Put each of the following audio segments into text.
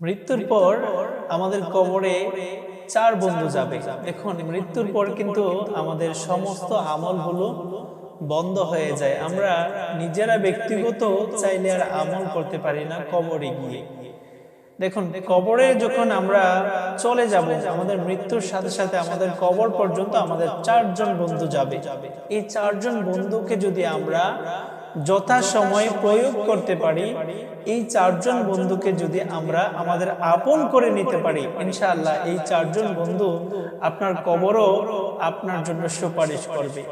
মৃত্যুর পর আমাদের কবরে চার বন্ধু যাবে। দেখুন মৃত্যুর পর কিন্তু আমাদের সমস্ত আমলগুলো বন্ধ হয়ে যায়। আমরা নিজেরা ব্যক্তিগত চাইলে আর আমল করতে পারি না কবরে গিয়ে। দেখুন কবরে যখন আমরা চলে যাব আমাদের মৃত্যুর সাথে সাথে আমাদের কবর পর্যন্ত আমাদের চারজন বন্ধু যাবে। এই চারজন বন্ধুকে যদি আমরা যথা সময়ে প্রয়োগ করতে পারি, এই চারজন বন্ধুকে যদি আমরা আমাদের আপন করে নিতে পারি, ইনশাআল্লাহ এই চারজন বন্ধু আপনার কবরও আপনার জন্য সুপারিশ করবে।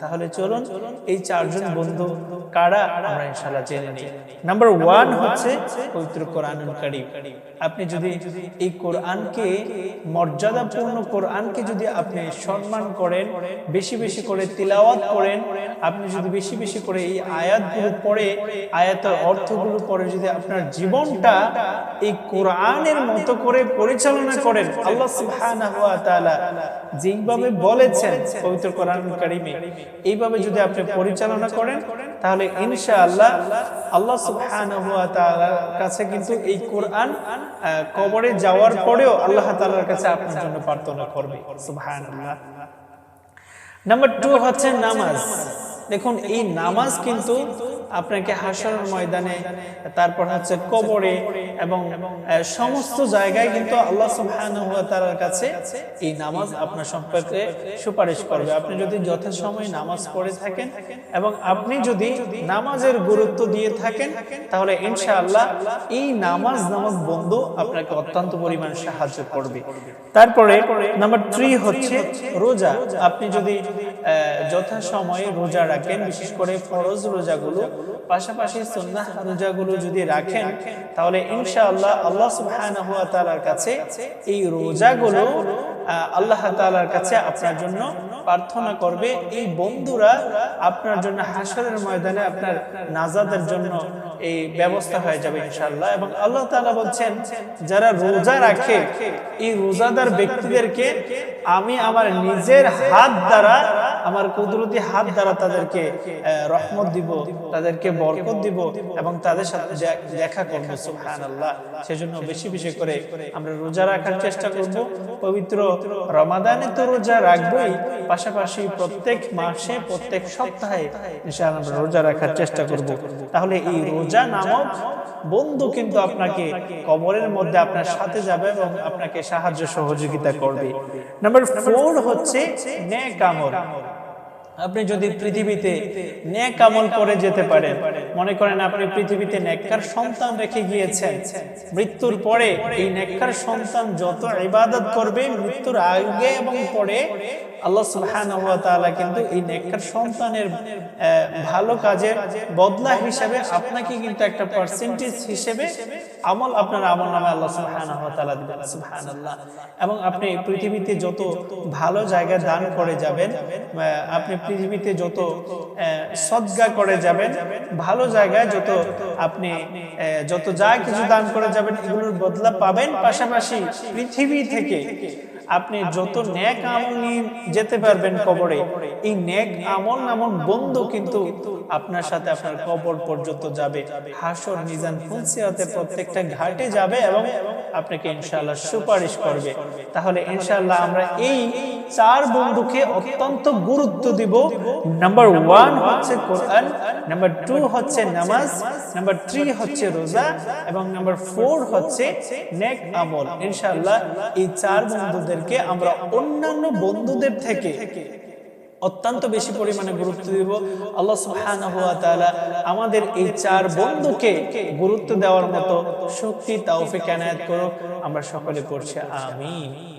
তাহলে চলুন এই চারজন বন্ধু কারা? আমরা ইনশাআল্লাহ জেনে নিই। নাম্বার ওয়ান হচ্ছে পবিত্র কোরআনুল কারীম। আপনি যদি এই কোরআনকে, মর্যাদাপূর্ণ কোরআনকে যদি আপনি সম্মান করেন, বেশি বেশি করে তিলাওয়াত করেন, আপনি যদি বেশি বেশি করে এই আয়াতগুলো পড়ে, আয়াতের অর্থগুলো পড়ে, যদি আপনার জীবনটা এই কোরআনের মতো করে পরিচালনা করেন, আল্লাহ সুবহানাহু ওয়া তাআলা যেইভাবে বলেছেন পবিত্র কোরআন কারিমে, এইভাবে যদি আপনি পরিচালনা করেন, তাহলে ইনশাআল্লাহ আল্লাহ সুবহানাহু ওয়া তাআলার কাছে কিন্তু এই কোরআন কবরে যাওয়ার পরেও আল্লাহ তাআলার কাছে আপনার জন্য প্রার্থনা করবে। সুবহানাল্লাহ। নাম্বার টু হচ্ছে নামাজ। দেখুন, এই নামাজ কিন্তু আপনাকে হাসরের ময়দানে, তারপর হচ্ছে কবরে এবং সমস্ত জায়গায় কিন্তু আল্লাহ সুবহানাহু কাছে এই নামাজ আপনার সম্পর্কে সুপারিশ করবে। আপনি যদি যথাসময়ে নামাজ পড়ে থাকেন এবং আপনি যদি নামাজের গুরুত্ব দিয়ে থাকেন, তাহলে ইনশাআল্লাহ এই নামাজ নামাজ বন্ধু আপনাকে অত্যন্ত পরিমাণ সাহায্য করবে। তারপরে নাম্বার থ্রি হচ্ছে রোজা। আপনি যদি যথাসময়ে রোজা রাখেন, বিশেষ করে ফরজ রোজাগুলো পাশাপাশি সুন্নাহ রোজাগুলো যদি রাখেন, তাহলে ইনশাআল্লাহ আল্লাহ সুবহানাহু ওয়া কাছে এই রোজাগুলো আল্লাহ তাআলার কাছে আপনার জন্য প্রার্থনা করবে, এই বন্ধুরা আপনার জন্য হাসরের ময়দানে আপনার নাজাদের জন্য এই ব্যবস্থা হয়ে যাবে ইনশাআল্লাহ। এবং আল্লাহ তাআলা বলছেন, যারা রোজা রাখে, এই রোজাদার ব্যক্তিদেরকে আমি আমার নিজের হাত দ্বারা, আমার কুদরতি হাত দ্বারা তাদেরকে রহমত দিব, তাদেরকে বরকত দিব এবং তাদের সাথে দেখা করব সেজন্য বেশি বেশি করে আমরা রোজা রাখার চেষ্টা করব। পবিত্র রমাদানে তো রোজা রাখবই পাশাপাশি প্রত্যেক মাসে প্রত্যেক সপ্তাহে ইনশাআল্লাহ আমরা রোজা রাখার চেষ্টা করব। তাহলে এই রোজা নামক বন্ধু কিন্তু আপনাকে কবরের মধ্যে আপনার সাথে যাবে এবং আপনাকে সাহায্য সহযোগিতা করবে। নাম্বার ফোর হচ্ছে নে আমল। আপনি যদি পৃথিবীতে নেক আমল করে যেতে পারেন, মনে করেন আপনি পৃথিবীতে নেককার সন্তান রেখে গিয়েছেন, মৃত্যুর পরে এই নেককার সন্তান যত ইবাদত করবে, মৃত্যুর আগে এবং পরে আল্লাহ তাআলা কিন্তু এই নেককার সন্তানের ভালো কাজের বদলা হিসেবে আপনাকে কিন্তু একটা পার্সেন্টেজ হিসেবে আমল আপনার আমল নামে আল্লাহ দিবেন, সুবহানাল্লাহ। এবং আপনি পৃথিবীতে যত ভালো জায়গা দান করে যাবেন আপনি পৃথিবীতে যত সদ্গা করে যাবেন, ভালো জায়গায় যত আপনি যত যা কিছু দান করে যাবেন, এগুলোর বদলা পাবেন। পাশাপাশি পৃথিবী থেকে আপনি যত ন্যাক আমল নিয়ে যেতে পারবেন কবরে এই ন্যাক আমল নামক বন্ধু কিন্তু আপনার সাথে আপনার কবর পর্যন্ত যাবে। হাসর মিজান ফুলসিয়াতে প্রত্যেকটা ঘাটে যাবে এবং আপনাকে ইনশাআল্লাহ সুপারিশ করবে। তাহলে ইনশাআল্লাহ আমরা এই চার বন্ধুকে অত্যন্ত গুরুত্ব দিব। নাম্বার ওয়ান হচ্ছে কোরআন নাম্বার টু হচ্ছে নামাজ নাম্বার থ্রি হচ্ছে রোজা এবং নাম্বার ফোর হচ্ছে নেক আমল। ইনশাআল্লাহ এই চার বন্ধুদেরকে আমরা অন্যান্য বন্ধুদের থেকে অত্যন্ত বেশি পরিমাণে গুরুত্ব দিব। আল্লাহ সুহান আমাদের এই চার বন্ধুকে গুরুত্ব দেওয়ার মতো শক্তি তাওফে কেনায়াত করুক। আমরা সকলে করছে আমিন।